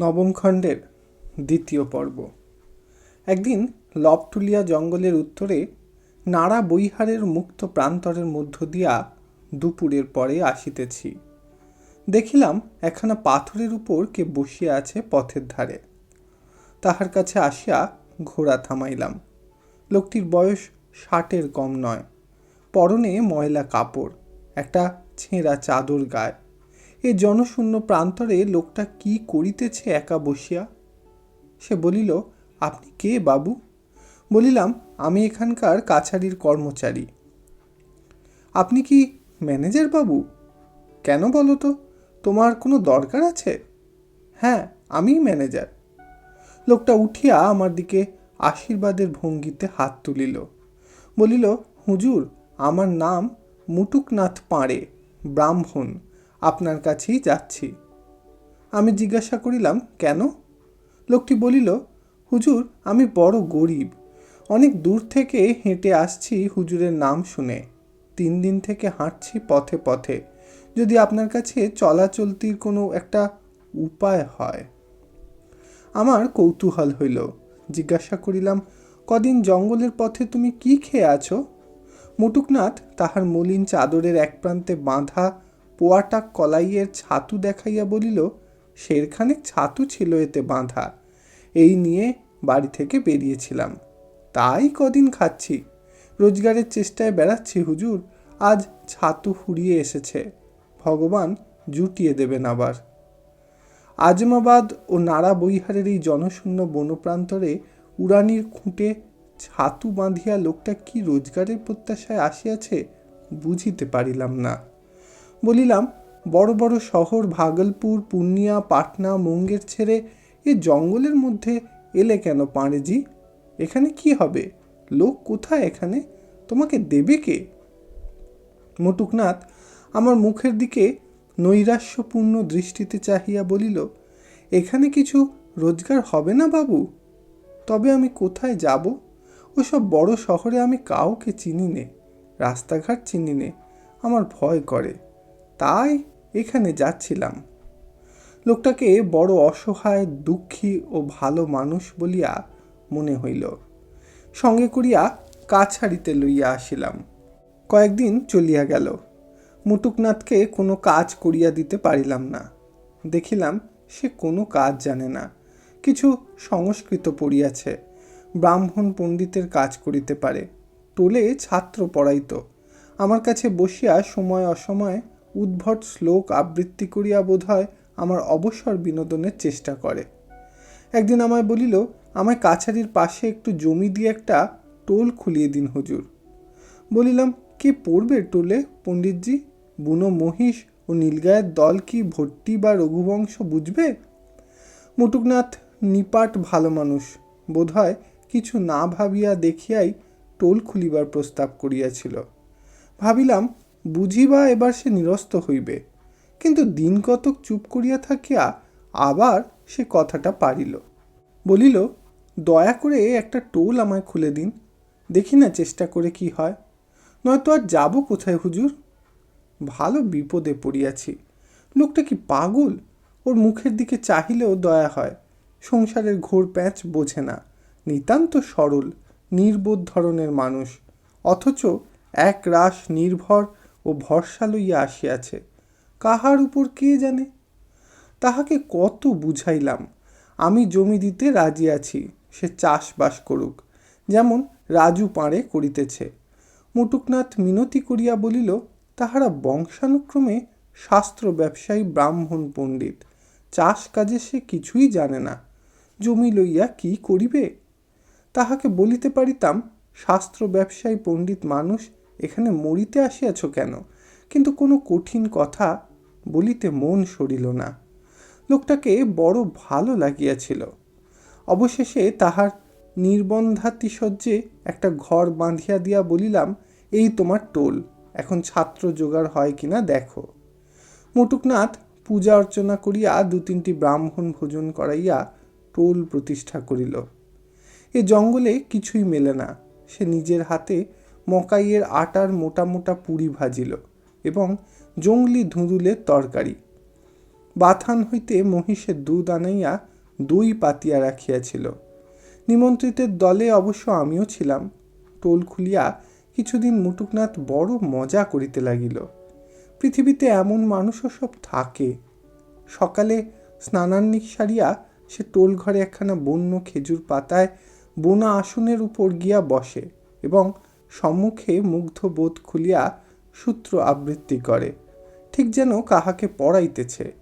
নবম খণ্ডের দ্বিতীয় পর্ব। একদিন লবটুলিয়া জঙ্গলের উত্তরে নাড়া বৈহারের মুক্ত প্রান্তরের মধ্য দিয়া দুপুরের পরে আসিতেছি। দেখিলাম একখানা পাথরের উপর কে বসিয়া আছে পথের ধারে। তাহার কাছে আসিয়া ঘোড়া থামাইলাম। লোকটির বয়স ষাটের কম নয়। পরনে ময়লা কাপড়, একটা ছেঁড়া চাদর গায়ে। এ জনশূন্য প্রান্তরে লোকটা কি করিতেছে একা বসিয়া? সে বলিল, আপনি কে বাবু? বলিলাম, আমি এখানকার কাছারির কর্মচারী। আপনি কি ম্যানেজার বাবু? কেন বলো তো, তোমার কোনো দরকার আছে? হ্যাঁ আমিই ম্যানেজার। লোকটা উঠিয়া আমার দিকে আশীর্বাদের ভঙ্গিতে হাত তুলিল। বলিল, হুজুর, আমার নাম মুটুকনাথ পাঁড়ে, ব্রাহ্মণ। আপনার কাছেই যাচ্ছি। আমি জিজ্ঞাসা করিলাম, কেন? লোকটি বলিল, হুজুর, আমি বড় গরিব। অনেক দূর থেকে হেঁটে আসছি হুজুরের নাম শুনে। তিন দিন থেকে হাঁটছি পথে পথে। যদি আপনার কাছে চলাচলতির কোনো একটা উপায় হয়? আমার কৌতূহল হইল। জিজ্ঞাসা করিলাম, কদিন জঙ্গলের পথে তুমি কি খেয়ে আছো? মুটুকনাথ তাহার মলিন চাদরের এক প্রান্তে বাঁধা পোয়াটা কলাইয়ের ছাতু দেখাইয়া বলিল শেরখানেক ছাতু ছিল এতে বাঁধা। এই নিয়ে বাড়ি থেকে বেরিয়েছিলাম। তাই কদিন খাচ্ছি। রোজগারের চেষ্টায় বেড়াচ্ছি, হুজুর। আজ ছাতু ফুরিয়ে এসেছে। ভগবান জুটিয়ে দেবেন আবার। আজমাবাদ ও নাড়া বৈহারের এই জনশূন্য বনপ্রান্তরে উড়ানির খুঁটে ছাতু বাঁধিয়া লোকটা কি রোজগারের প্রত্যাশায় আসিয়াছে, বুঝিতে পারিলাম না। বলিলাম, বড় বড় শহর, ভাগলপুর, পূর্ণিয়া, পাটনা, মুঙ্গের ছেড়ে এ জঙ্গলের মধ্যে এলে কেন পাঁড়েজি এখানে কি হবে? লোক কোথায় এখানে? তোমাকে দেবে কে? মটুকনাথ আমার মুখের দিকে নৈরাশ্যপূর্ণ দৃষ্টিতে চাহিয়া বলিল, এখানে কিছু রোজগার হবে না বাবু? তবে আমি কোথায় যাব? ওসব বড় শহরে আমি কাউকে চিনি নে, রাস্তাঘাট চিনি নে, আমার ভয় করে। তাই এখানে যাচ্ছিলাম। লোকটাকে বড় অসহায়, দুঃখী ও ভালো মানুষ বলিয়া মনে হইল। সঙ্গে করিয়া কাছাড়িতে লইয়া আসিলাম। কয়েকদিন চলিয়া গেল। মুটুকনাথকে কোনো কাজ করিয়া দিতে পারিলাম না। দেখিলাম সে কোনো কাজ জানে না। কিছু সংস্কৃত পড়িয়াছে। ব্রাহ্মণ পণ্ডিতের কাজ করিতে পারে। টোলে ছাত্র পড়াইত। আমার কাছে বসিয়া সময় অসময় উদ্ভট শ্লোক আবৃত্তি করিয়া বোধ হয় আমার অবসর বিনোদনের চেষ্টা করে। একদিন আমায় বলিল, আমায় কাছারির পাশে একটু জমি দিয়ে একটা টোল খুলিয়ে দিন হুজুর। বলিলাম, কে পড়বে টোলে পণ্ডিতজি? বুনো মহিষ ও নীলগায়ের দল কি ভট্টি বা রঘুবংশ বুঝবে? মুটুকনাথ নিপাট ভালো মানুষ, বোধহয় কিছু না ভাবিয়া দেখিয়াই টোল খুলিবার প্রস্তাব করিয়াছিল। ভাবিলাম বুঝিবা এবার সে নিরস্ত হইবে। কিন্তু দিন কতক চুপ করিয়া থাকিয়া আবার সে কথাটা পারিল। বলিল, দয়া করে একটা টোল আমায় খুলে দিন, দেখি না চেষ্টা করে কি হয়। নয়তো আর যাব কোথায় হুজুর? ভালো বিপদে পড়িয়াছি। লোকটা কি পাগল? ওর মুখের দিকে চাহিলেও দয়া হয়। সংসারের ঘোর প্যাঁচ বোঝে না। নিতান্ত সরল, নির্বোধ ধরনের মানুষ। অথচ এক রাস নির্ভর ও ভরসা লইয়া আসিয়াছে, কাহার উপর কে জানে? তাহাকে কত বুঝাইলাম, আমি জমি দিতে রাজি আছি, সে চাষবাস করুক, যেমন রাজু পাড়ে করিতেছে। মুটুকনাথ মিনতি করিয়া বলিল, তাহারা বংশানুক্রমে শাস্ত্র ব্যবসায়ী ব্রাহ্মণ পণ্ডিত, চাষ কাজে সে কিছুই জানে না, জমি লইয়া কি করিবে? তাহাকে বলিতে পারিতাম, শাস্ত্র ব্যবসায়ী পণ্ডিত মানুষ এখানে মরিতে আসিয়াছ কেন? কিন্তু কোনো কঠিন কথা বলিতে মন সরিল না। লোকটাকে বড় ভালো লাগিয়াছিল। অবশেষে তাহার নির্বন্ধাতিশয্যে একটা ঘর বাঁধিয়া দিয়া বলিলাম, এই তোমার টোল, এখন ছাত্র জোগাড় হয় কিনা দেখো। মুটুকনাথ পূজা অর্চনা করিয়া দু তিনটি ব্রাহ্মণ ভোজন করাইয়া টোল প্রতিষ্ঠা করিল। এ জঙ্গলে কিছুই মেলে না। সে নিজের হাতে মকাইয়ের আটার মোটা মোটা পুরি ভাজিল এবং জঙ্গলি ধুঁদুলের তরকারি। বাথান হইতে মহিষের দুধ আনাইয়া দই পাতিয়া রাখিয়াছিল। নিমন্ত্রিতের দলে অবশ্য আমিও ছিলাম। টোল খুলিয়া কিছুদিন মুটুকনাথ বড় মজা করিতে লাগিল। পৃথিবীতে এমন মানুষও সব থাকে। সকালে স্নানান্নিক সারিয়া সে টোল ঘরে একখানা বন্য খেজুর পাতায় বোনা আসনের উপর গিয়া বসে এবং সম্মুখে মুগ্ধ বোধ খুলিয়া সূত্র আবৃত্তি করে, ঠিক যেন কাহাকে পড়াইতেছে।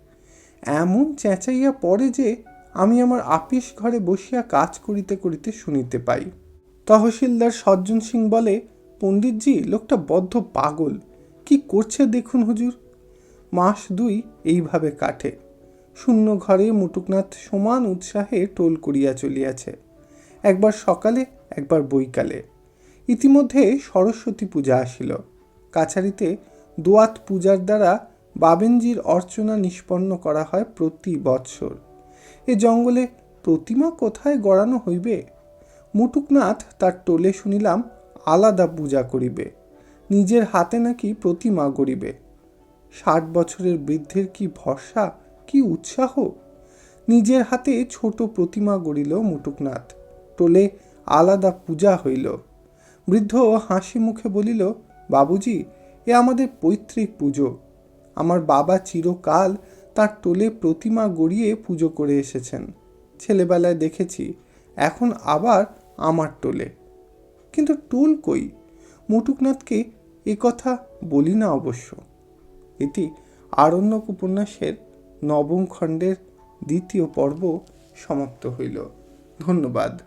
এমন চেঁচাইয়া পড়ে যে আমি আমার আপিস ঘরে বসিয়া কাজ করিতে করিতে শুনিতে পাই। তহসিলদার সজ্জন সিং বলে, পণ্ডিতজি, লোকটা বদ্ধ পাগল। কি করছে দেখুন হুজুর? মাস দুই এইভাবে কাটে। শূন্য ঘরে মুটুকনাথ সমান উৎসাহে টোল করিয়া চলিয়াছে। একবার সকালে, একবার বৈকালে। ইতিমধ্যে সরস্বতী পূজা আসিল। কাছারিতে দোয়াত পূজার দ্বারা বাবেনজির অর্চনা নিষ্পন্ন করা হয় প্রতি বৎসর। এ জঙ্গলে প্রতিমা কোথায় গড়ানো হইবে? মুটুকনাথ তার টোলে শুনিলাম আলাদা পূজা করিবে। নিজের হাতে নাকি প্রতিমা গড়িবে। ষাট বছরের বৃদ্ধের কি ভরসা, কি উৎসাহ? নিজের হাতে ছোট প্রতিমা গড়িল মুটুকনাথ। টোলে আলাদা পূজা হইল। বৃদ্ধ হাসি মুখে বলিল, বাবুজি, এ আমাদের পৈতৃক পুজো। আমার বাবা চিরকাল তার টোলে প্রতিমা গড়িয়ে পুজো করে এসেছেন। ছেলেবেলায় দেখেছি, এখন আবার আমার টোলে কিন্তু টোল কই? মুটুকনাথকে এ কথা বলি না অবশ্য। এটি আরণ্যক উপন্যাসের নবম খণ্ডের দ্বিতীয় পর্ব সমাপ্ত হইল। ধন্যবাদ।